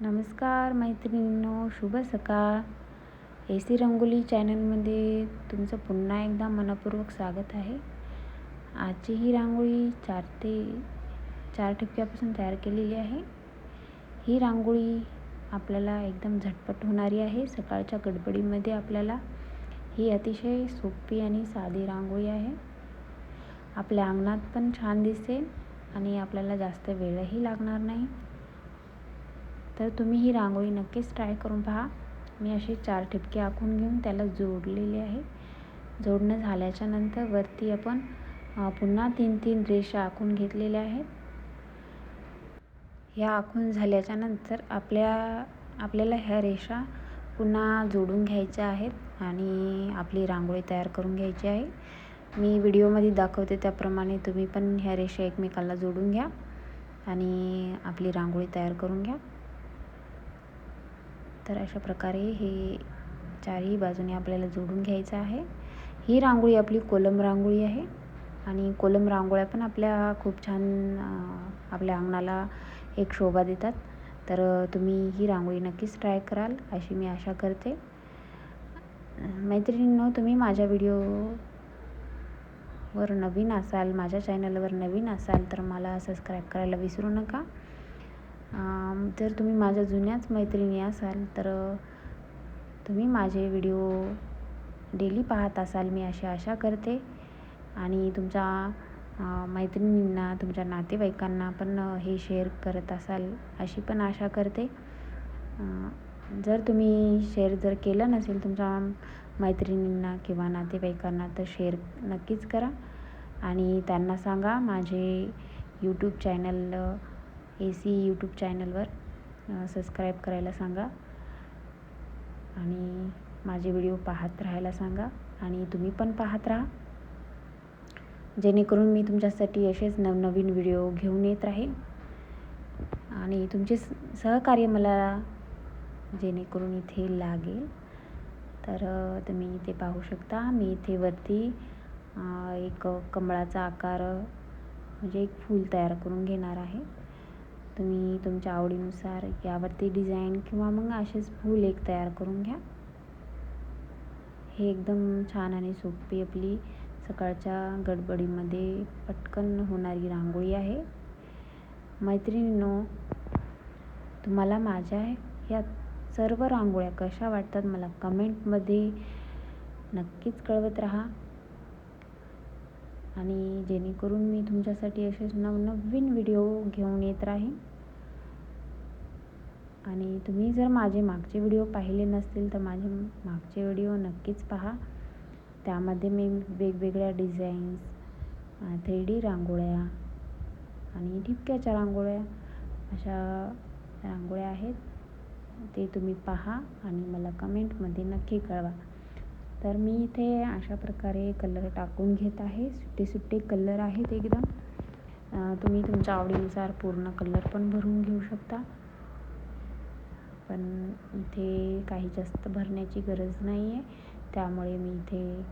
नमस्कार मैत्रिणींनो शुभ सकाळ. ए सी रंगोली चॅनलमध्ये तुमचं पुन्हा एकदा मनपूर्वक स्वागत आहे. आजची ही रांगोळी चार ते चार ठिपक्यापासून तयार केलेली आहे. ही रांगोळी आपल्याला एकदम झटपट होणारी आहे. सकाळच्या गडबडीमध्ये आपल्याला ही अतिशय सोपी आणि साधी रांगोळी आहे. आपल्या अंगणात पण छान दिसेल आणि आपल्याला जास्त वेळही लागणार नाही. तर तुम्ही ही रांगोळी नक्कीच ट्राय करून पहा. मी असे चार ठिपके आखून घेऊन त्याला जोडलेले आहे. जोडणं झाल्याच्यानंतर वरती आपण पुन्हा तीन तीन रेषा आखून घेतलेल्या आहेत. ह्या आखून झाल्याच्यानंतर आपल्या आपल्याला ह्या रेषा पुन्हा जोडून घ्यायच्या आहेत आणि आपली रांगोळी तयार करून घ्यायची आहे. मी व्हिडिओमध्ये दाखवते त्याप्रमाणे तुम्ही पण ह्या रेषा एकमेकाला जोडून घ्या आणि आपली रांगोळी तयार करून घ्या. तर अशा प्रकारे हे चारही बाजूने आपल्याला जोडून घ्यायचं आहे. ही रांगोळी आपली कोलम रांगोळी आहे आणि कोलम रांगोळ्या पण आपल्या खूप छान आपल्या अंगणाला एक शोभा देतात. तर तुम्ही ही रांगोळी नक्कीच ट्राय कराल अशी मी आशा करते. मैत्रिणींनो तुम्ही माझ्या व्हिडिओवर नवीन असाल माझ्या चॅनलवर नवीन असाल तर मला सबस्क्राईब करायला विसरू नका. जर तुम्ही माझ्या जुन्याच मैत्रिणी असाल तर तुम्ही माझे व्हिडिओ डेली पाहत असाल मी अशी आशा करते. आणि तुमच्या मैत्रिणींना तुमच्या नातेवाईकांना पण हे शेअर करत असाल अशी पण आशा करते. जर तुम्ही शेअर जर केलं नसेल तुमच्या मैत्रिणींना किंवा नातेवाईकांना तर शेअर नक्कीच करा. आणि त्यांना सांगा माझे YouTube channel A C YouTube चॅनलवर सबस्क्राईब करायला सांगा. आणि माझे व्हिडिओ पाहत राहायला सांगा. आणि तुम्ही पण पाहत राहा. जेणेकरून मी तुमच्यासाठी असेच नवनवीन व्हिडिओ घेऊन येत राहील आणि तुमचे सहकार्य मला जेणेकरून इथे लागेल. तर तुम्ही इथे पाहू शकता. मी इथे वरती एक कमळाचा आकार म्हणजे एक फूल तयार करून घेणार आहे. तुम्ही तुमच्या आवडीनुसार यावरती डिझाईन किंवा मग असेच फूल एक तयार करून घ्या. हे एकदम छान आणि सोपी आपली सकाळच्या गडबडीमध्ये पटकन होणारी रांगोळी आहे. मैत्रिणींनो तुम्हाला माझ्या ह्या सर्व रांगोळ्या कशा वाटतात मला कमेंटमध्ये नक्कीच कळवत राहा. आणि जेणेकरून मी तुमच्यासाठी असेच नवनवीन व्हिडिओ घेऊन येत राहीन. आणि तुम्ही जर माझे मागचे व्हिडिओ पाहिले नसतील तर माझे मागचे व्हिडिओ नक्कीच पहा. त्यामध्ये मी वेगवेगळ्या डिझाईन्स थ्री डी रांगोळ्या आणि ठिपक्याच्या रांगोळ्या अशा रांगोळ्या आहेत. ते तुम्ही पहा आणि मला कमेंटमध्ये नक्की कळवा. तर मी इथे अशा प्रकारे कलर टाकून घेत आहे. सुट्टे सुट्टे कलर आहेत एकदम. तुम्ही तुमच्या आवडीनुसार पूर्ण कलर पण भरून घेऊ शकता. पण इथे काही जास्त भरण्याची गरज नाही आहे त्यामुळे मी इथे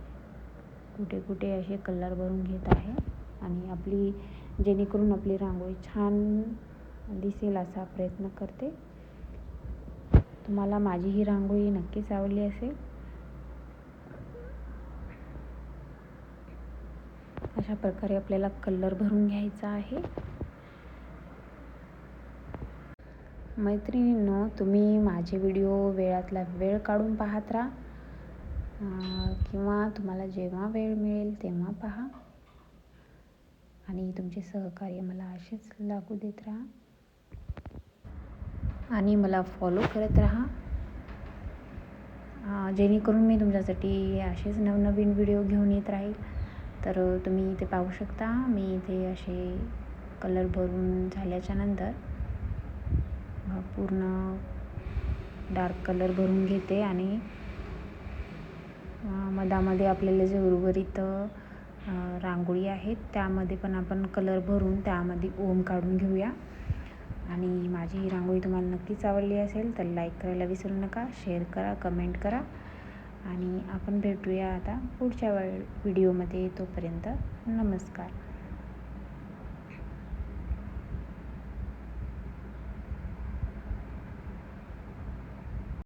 कुठे कुठे असे कलर भरून घेत आहे. आणि आपली जेणेकरून आपली रांगोळी छान दिसेल असा प्रयत्न करते. तुम्हाला माझी ही रांगोळी नक्कीच आवडली असेल. अशा प्रकारे आपल्याला कलर भरून घ्यायचा आहे. मैत्रिणींनो तुम्ही माझे व्हिडिओ वेळातला वेळ काढून पाहत राहा. किंवा तुम्हाला जेव्हा वेळ मिळेल तेव्हा पहा. आणि तुमचे सहकार्य मला असेच लागू देत राहा. आणि मला फॉलो करत राहा. जेणेकरून मी तुमच्यासाठी असेच नवनवीन व्हिडिओ घेऊन येत राहील. तर तुम्ही इथे पाहू शकता मी इथे असे कलर भरून झाल्याच्यानंतर पूर्ण डार्क कलर भरून घेते आणि मधामध्ये आपल्याला जे उर्वरित रांगोळी आहेत त्यामध्ये पण आपण कलर भरून त्यामध्ये ओम काढून घेऊया. आणि माझी ही रांगोळी तुम्हाला नक्कीच आवडली असेल तर लाईक करायला विसरू नका शेअर करा कमेंट करा. आणि आपण भेटूया आता पुढच्या व्हिडिओमध्ये तोपर्यंत नमस्कार.